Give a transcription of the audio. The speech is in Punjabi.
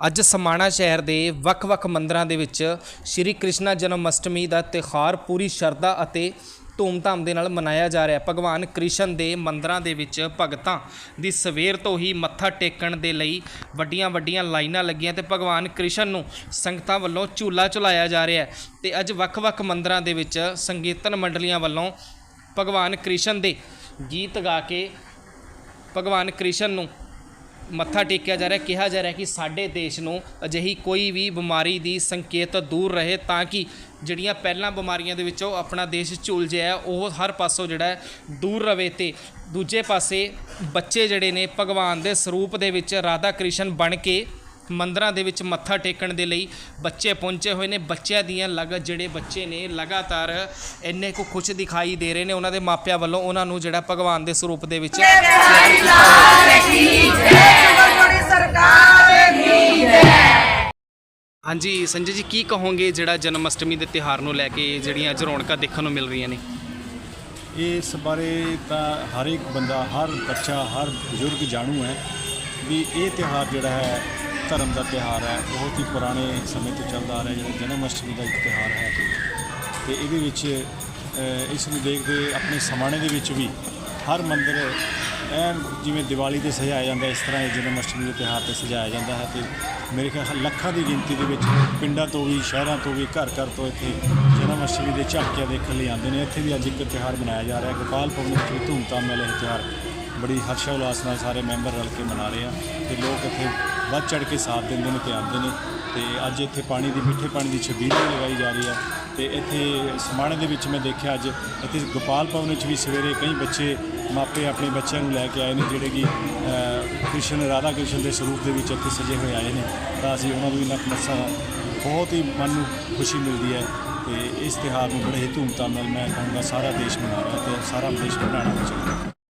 ਅੱਜ ਸਮਾਣਾ ਸ਼ਹਿਰ ਦੇ ਵੱਖ-ਵੱਖ ਮੰਦਰਾਂ ਦੇ ਵਿੱਚ ਸ਼੍ਰੀ ਕ੍ਰਿਸ਼ਨਾ ਜਨਮ ਅਸ਼ਟਮੀ ਦਾ ਤਿਉਹਾਰ ਪੂਰੀ ਸ਼ਰਧਾ ਅਤੇ ਧੂਮਧਾਮ ਦੇ ਨਾਲ ਮਨਾਇਆ ਜਾ ਰਿਹਾ। ਭਗਵਾਨ ਕ੍ਰਿਸ਼ਨ ਦੇ ਮੰਦਰਾਂ ਦੇ ਵਿੱਚ ਭਗਤਾਂ ਦੀ ਸਵੇਰ ਤੋਂ ਹੀ ਮੱਥਾ ਟੇਕਣ ਦੇ ਲਈ ਵੱਡੀਆਂ-ਵੱਡੀਆਂ ਲਾਈਨਾਂ ਲੱਗੀਆਂ ਤੇ ਭਗਵਾਨ ਕ੍ਰਿਸ਼ਨ ਨੂੰ ਸੰਗਤਾਂ ਵੱਲੋਂ ਝੂਲਾ ਝੁਲਾਇਆ ਜਾ ਰਿਹਾ ਹੈ ਤੇ ਅੱਜ ਵੱਖ-ਵੱਖ ਮੰਦਰਾਂ ਦੇ ਵਿੱਚ ਸੰਗੀਤਨ ਮੰਡਲੀਆਂ ਵੱਲੋਂ ਭਗਵਾਨ ਕ੍ਰਿਸ਼ਨ ਦੇ ਗੀਤ ਗਾ ਕੇ ਭਗਵਾਨ ਕ੍ਰਿਸ਼ਨ ਨੂੰ ਮੱਥਾ ਟੇਕਿਆ ਜਾ ਰਿਹਾ, ਕਿਹਾ ਜਾ ਰਿਹਾ ਕਿ ਸਾਡੇ ਦੇਸ਼ ਨੂੰ ਅਜਿਹੀ ਕੋਈ ਵੀ ਬਿਮਾਰੀ ਦੀ ਸੰਕੇਤ ਦੂਰ ਰਹੇ ਤਾਂ ਕਿ ਜਿਹੜੀਆਂ ਪਹਿਲਾਂ ਬਿਮਾਰੀਆਂ ਦੇ ਵਿੱਚੋਂ ਆਪਣਾ ਦੇਸ਼ ਝੁਲ ਜਿਆ ਉਹ ਹਰ ਪਾਸੋਂ ਜਿਹੜਾ ਦੂਰ ਰਵੇ ਤੇ ਦੂਜੇ ਪਾਸੇ ਬੱਚੇ ਜਿਹੜੇ ਨੇ, ਭਗਵਾਨ ਦੇ ਸਰੂਪ ਦੇ ਵਿੱਚ ਰਾਧਾ ਕ੍ਰਿਸ਼ਨ ਬਣ ਕੇ ਮੰਦਰਾਂ ਦੇ ਵਿੱਚ ਮੱਥਾ ਟੇਕਣ ਦੇ ਲਈ ਬੱਚੇ ਪਹੁੰਚੇ ਹੋਏ ਨੇ। ਬੱਚਿਆਂ ਦੀਆਂ ਲਗ, ਜਿਹੜੇ ਬੱਚੇ ਨੇ, ਲਗਾਤਾਰ ਇੰਨੇ ਕੁ ਖੁਸ਼ ਦਿਖਾਈ ਦੇ ਰਹੇ ਨੇ ਉਹਨਾਂ ਦੇ ਮਾਪਿਆਂ ਵੱਲੋਂ ਉਹਨਾਂ ਨੂੰ ਜਿਹੜਾ ਭਗਵਾਨ ਦੇ ਸਰੂਪ ਦੇ ਵਿੱਚ ਹਾਂਜੀ, ਸੰਜੇ ਜੀ, ਕੀ ਕਹੋਗੇ ਜਿਹੜਾ ਜਨਮ ਅਸ਼ਟਮੀ ਦੇ ਤਿਹਾਰ ਨੂੰ ਲੈ ਕੇ ਜਿਹੜੀਆਂ ਅੱਜ ਰੌਣਕਾਂ ਦੇਖਣ ਨੂੰ ਮਿਲ ਰਹੀਆਂ ਨੇ? ਇਸ ਬਾਰੇ ਤਾਂ ਹਰ ਇੱਕ ਬੰਦਾ, ਹਰ ਬੱਚਾ, ਹਰ ਬਜ਼ੁਰਗ ਜਾਣੂ ਹੈ ਵੀ ਇਹ ਤਿਉਹਾਰ ਜਿਹੜਾ ਹੈ, ਧਰਮ ਦਾ ਤਿਉਹਾਰ ਹੈ। ਬਹੁਤ ਹੀ ਪੁਰਾਣੇ ਸਮੇਂ ਤੋਂ ਚੱਲਦਾ ਆ ਰਿਹਾ ਜਿਹੜਾ ਜਨਮ ਅਸ਼ਟਮੀ ਦਾ ਇੱਕ ਤਿਉਹਾਰ ਹੈ। ਤੇ ਇਹਦੇ ਵਿੱਚ ਇਸ ਨੂੰ ਦੇਖਦੇ ਆਪਣੇ ਸਮਾਣੇ ਦੇ ਵਿੱਚ ਵੀ ਹਰ ਮੰਦਿਰ ਐਨ ਜਿਵੇਂ ਦੀਵਾਲੀ ਤੇ ਸਜਾਇਆ ਜਾਂਦਾ, ਇਸ ਤਰ੍ਹਾਂ ਇਹ ਜਨਮ ਅਸ਼ਟਮੀ ਦੇ ਤਿਉਹਾਰ ਤੇ ਸਜਾਇਆ ਜਾਂਦਾ ਹੈ ਤੇ ਮੇਰੇ ਖਿਆਲ ਲੱਖਾਂ ਦੀ ਗਿਣਤੀ ਦੇ ਵਿੱਚ ਪਿੰਡਾਂ ਤੋਂ ਵੀ, ਸ਼ਹਿਰਾਂ ਤੋਂ ਵੀ, ਘਰ ਘਰ ਤੋਂ ਇੱਥੇ ਜਨਮ ਅਸ਼ਟਮੀ ਦੇ ਝਾਕੀਆਂ ਦੇਖਣ ਲਈ ਆਉਂਦੇ ਨੇ। ਇੱਥੇ ਵੀ ਅੱਜ ਇੱਕ ਤਿਉਹਾਰ ਮਨਾਇਆ ਜਾ ਰਿਹਾ ਹੈ। ਗੋਪਾਲ ਭਵਨ ਵਿੱਚ ਵੀ ਧੂਮਧਾਮ ਨਾਲ ਇਹ ਤਿਉਹਾਰ ਬੜੀ ਹਰਸ਼ਾ ਉਲਾਸ ਨਾਲ ਸਾਰੇ ਮੈਂਬਰ ਰਲ ਕੇ ਮਨਾ ਰਹੇ ਆ ਤੇ ਲੋਕ ਇੱਥੇ ਵੱਧ ਚੜ ਕੇ ਸਾਥ ਦਿੰਦੇ ਨੇ ਤੇ ਆਉਂਦੇ ਨੇ ਤੇ ਅੱਜ ਇੱਥੇ ਪਾਣੀ ਦੀ, ਮਿੱਠੇ ਪਾਣੀ ਦੀ ਛਬੀਲ ਵੀ ਲਗਾਈ ਜਾ ਰਹੀ ਹੈ ਤੇ ਇੱਥੇ ਸਮਾਣੇ ਦੇ ਵਿੱਚ ਮੈਂ ਦੇਖਿਆ ਅੱਜ ਇੱਥੇ ਗੋਪਾਲ ਭਵਨ ਵਿੱਚ ਵੀ ਸਵੇਰੇ ਕਈ ਬੱਚੇ ਮਾਪੇ ਆਪਣੇ ਬੱਚਿਆਂ ਨੂੰ ਲੈ ਕੇ ਆਏ ਨੇ, ਜਿਹੜੇ ਕਿ ਕ੍ਰਿਸ਼ਨ, ਰਾਧਾ ਕ੍ਰਿਸ਼ਨ ਦੇ ਸਰੂਪ ਦੇ ਵਿੱਚ ਇੱਥੇ ਸਜੇ ਹੋਏ ਆਏ ਨੇ। ਤਾਂ ਅਸੀਂ ਉਹਨਾਂ ਨੂੰ ਵੀ ਨਤਮਸਾ ਬਹੁਤ ਹੀ ਮਨ ਨੂੰ ਖੁਸ਼ੀ ਮਿਲਦੀ ਹੈ ਤੇ ਇਸ ਤਿਉਹਾਰ ਨੂੰ ਬੜੇ ਹੀ ਧੂਮਧਾਮ ਨਾਲ ਮੈਂ ਕਹੂੰਗਾ, ਸਾਰਾ ਦੇਸ਼ ਮਨਾ ਰਿਹਾ ਤੇ ਸਾਰਾ ਦੇਸ਼ ਮਨਾਉਣਾ ਚਾਹੀਦਾ